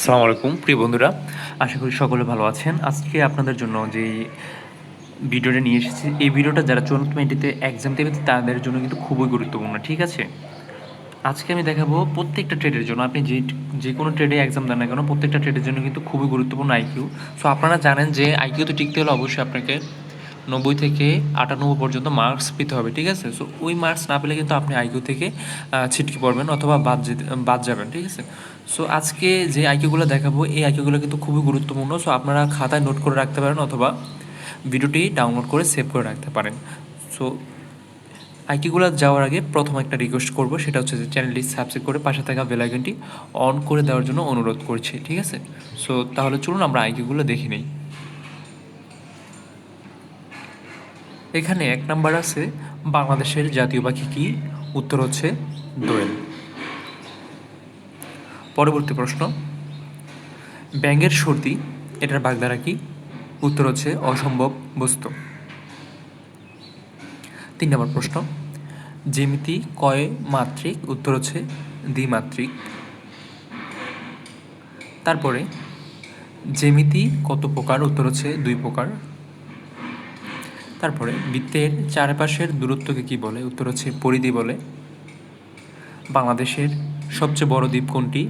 আসসালামু আলাইকুম, প্রিয় বন্ধুরা। আশা করি সকলে ভালো আছেন। আজকে আপনাদের জন্য যে ভিডিওটা নিয়ে এসেছি, এই ভিডিওটা যারা চূড়ান্ত মেডিতে এক্সাম দেবে, তাদের জন্য কিন্তু খুবই গুরুত্বপূর্ণ, ঠিক আছে? আজকে আমি দেখাবো প্রত্যেকটা ট্রেডের জন্য। আপনি যে যে কোনো ট্রেডে এক্সাম দেন না কেন, প্রত্যেকটা ট্রেডের জন্য কিন্তু খুবই গুরুত্বপূর্ণ আইকিউ সো আপনারা জানেন যে আইকিউতে টিকতে হলে অবশ্যই আপনাকে নব্বই থেকে আটানব্বই পর্যন্ত মার্কস পেতে হবে, ঠিক আছে? সো ওই মার্কস না পেলে কিন্তু আপনি আইকিউ থেকে ছিটকে পড়বেন অথবা বাদ যেতে বাদ যাবেন, ঠিক আছে? সো আজকে যে আইকিউগুলো দেখাবো, এই আইকিউগুলো কিন্তু খুবই গুরুত্বপূর্ণ। সো আপনারা খাতায় নোট করে রাখতে পারেন অথবা ভিডিওটি ডাউনলোড করে সেভ করে রাখতে পারেন। সো আইকিগুলো যাওয়ার আগে প্রথম একটা রিকোয়েস্ট করব, সেটা হচ্ছে যে চ্যানেলটি সাবস্ক্রাইব করে পাশে থাকা বেল আইকনটি অন করে দেওয়ার জন্য অনুরোধ করছি, ঠিক আছে? সো তাহলে চলুন আমরা আইকিগুলো দেখে নিই। এখানে এক নাম্বার আছে, বাংলাদেশের জাতীয় পাখি কি? উত্তর হচ্ছে দোয়েল। পরবর্তী প্রশ্ন, ব্যাঙের সর্দি, এটার বাগধারা কি? উত্তর হচ্ছে অসম্ভব বস্তু। তিন নম্বর প্রশ্ন, জ্যামিতি কয় মাত্রিক? উত্তর হচ্ছে দ্বিমাত্রিক। তারপরে, জ্যামিতি কত প্রকার? উত্তর হচ্ছে দুই প্রকার। তারপরে বৃত্তের চারপাশের দূরত্বকে কি বলে? উত্তর হচ্ছে পরিধি বলে। বাংলাদেশের সবচেয়ে বড় দ্বীপ কোনটি?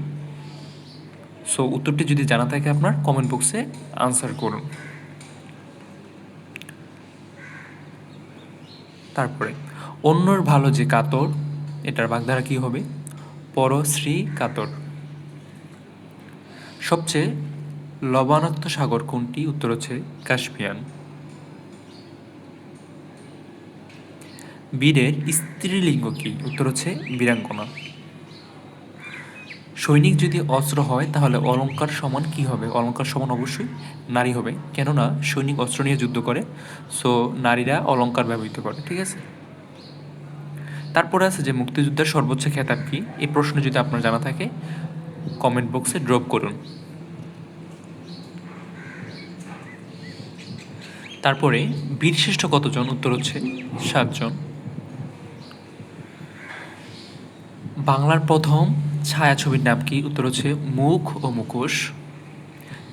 সো উত্তরটি যদি জানা থাকে আপনার কমেন্ট বক্সে আনসার করুন। তারপরে, অন্যর ভালো যে কাতর, এটার বাগধারা কি হবে? পরশ্রী কাতর। সবচেয়ে লবণাক্ত সাগর কোনটি? উত্তর হচ্ছে কাশ্মিয়ান বীরের স্ত্রীলিঙ্গ কি? উত্তর হচ্ছে বীরাঙ্গনা। সৈনিক যদি অস্ত্র হয়, তাহলে অলঙ্কার সমান কি হবে? অলঙ্কার সমান অবশ্যই নারী হবে। কেননা, সৈনিক অস্ত্র নিয়ে যুদ্ধ করে সো নারীরা অলঙ্কার ব্যবহৃত করে, ঠিক আছে? তারপরে আছে যে মুক্তিযুদ্ধের সর্বোচ্চ খেতাব কি? এই প্রশ্ন যদি আপনার জানা থাকে কমেন্ট বক্সে ড্রপ করুন। তারপরে, বীরশ্রেষ্ঠ কতজন? উত্তর হচ্ছে সাতজন। বাংলার প্রথম ছায়াছবির নাম কি? উত্তর হচ্ছে মুখ ও মুখোশ।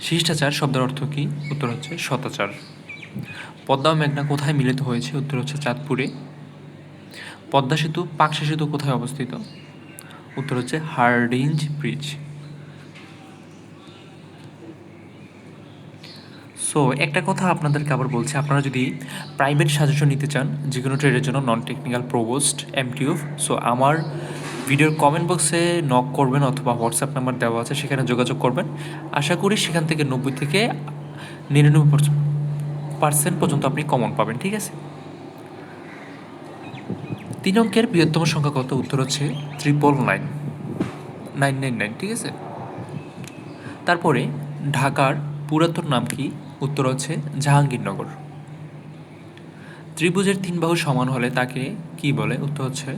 শিষ্টাচার শব্দের অর্থ কি? উত্তর হচ্ছে শতাচার পদ্মা মেঘনা কোথায় মিলিত হয়েছে? উত্তর হচ্ছে চাঁদপুরে। পদ্মা সেতু পাকশা সেতু কোথায় অবস্থিত? উত্তর হচ্ছে হার্ডিঞ্জ ব্রিজ। সো একটা কথা আপনাদেরকে আবার বলছি। আপনারা যদি প্রাইভেট সাজেশন নিতে চান যে কোনো ট্রেডের জন্য নন টেকনিক্যাল প্রোভোস্ট এমটিউফ সো আমার ভিডিওর কমেন্ট বক্সে নক করবেন অথবা হোয়াটসঅ্যাপ নাম্বার দেওয়া আছে, সেখানে যোগাযোগ করবেন। আশা করি সেখান থেকে নব্বই থেকে নিরানব্বই পার্সেন্ট পর্যন্ত আপনি কমন পাবেন, ঠিক আছে? তিন অঙ্কের বৃহত্তম সংখ্যা কত? উত্তর হচ্ছে triple nine nine nine nine ঠিক আছে? তারপরে ঢাকার পুরাতন নাম কি? উত্তর হচ্ছে জাহাঙ্গীরনগর। ত্রিভুজের তিন বাহু সমান হলে তাকে কি বলে? উত্তর হচ্ছে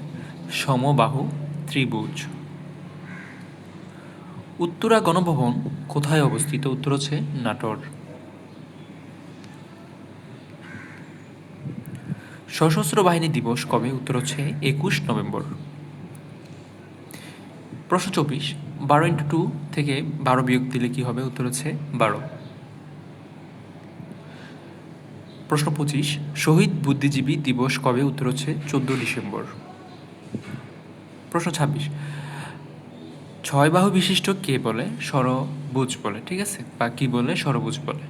সমবাহু ত্রিভুজ। উত্তরা গণভবন কোথায় অবস্থিত? উত্তর হচ্ছে নাটোর। সশস্ত্র বাহিনী দিবস কবে? উত্তর হচ্ছে একুশ নভেম্বর। প্রশ্ন চব্বিশ, বারো ইন্টু টু থেকে বারো বিয়োগ দিলে কি হবে? উত্তর হচ্ছে বারো। প্রশ্ন পঁচিশ, শহীদ বুদ্ধিজীবী দিবস কবে? উত্তর হচ্ছে চোদ্দ ডিসেম্বর। প্রশ্ন ছাব্বিশ। ছয় বাহু বিশিষ্ট কে বলে? সরবুজ বলে, ঠিক আছে? বা কি বলে? সরবুজ বলে।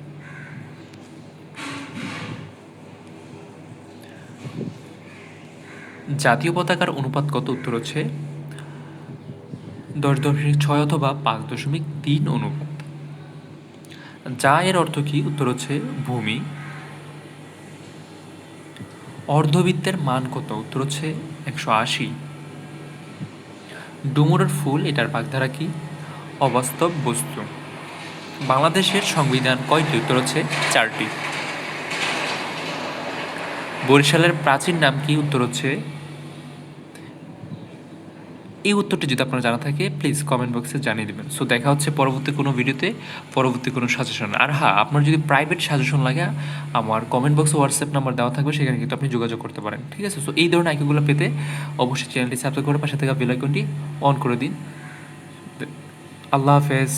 জাতীয় পতাকার অনুপাত কত? উত্তর হচ্ছে দশ দশমিক ছয় অথবা পাঁচ দশমিক তিন অনুপাত। যা এর অর্থ কি? উত্তর হচ্ছে ভূমি। অর্ধবৃত্তের মান কত? উত্তর হচ্ছে একশো আশি। ডুমুরের ফুল এটার বাগধারা কি? অবাস্তব বস্তু। বাংলাদেশের সংবিধান কয়টি? উত্তর হচ্ছে চারটি। বরিশালের প্রাচীন নাম কি? উত্তর হচ্ছে এই উত্তরটি যদি আপনার জানা থাকে প্লিজ কমেন্ট বক্সে জানিয়ে দেবেন। সো দেখা হচ্ছে পরবর্তী কোনো ভিডিওতে পরবর্তী কোনো সাজেশন আর হ্যাঁ আপনার যদি প্রাইভেট সাজেশন লাগে, আমার কমেন্ট বক্সে হোয়াটসঅ্যাপ নাম্বার দেওয়া থাকবে, সেখানে কিন্তু আপনি যোগাযোগ করতে পারেন, ঠিক আছে? সো এই ধরনের আইকিগুলো পেতে অবশ্যই চ্যানেলটি সাবস্ক্রাইব করে পাশে থাকা বেলাইকনটি অন করে দিন। আল্লাহ হাফেজ।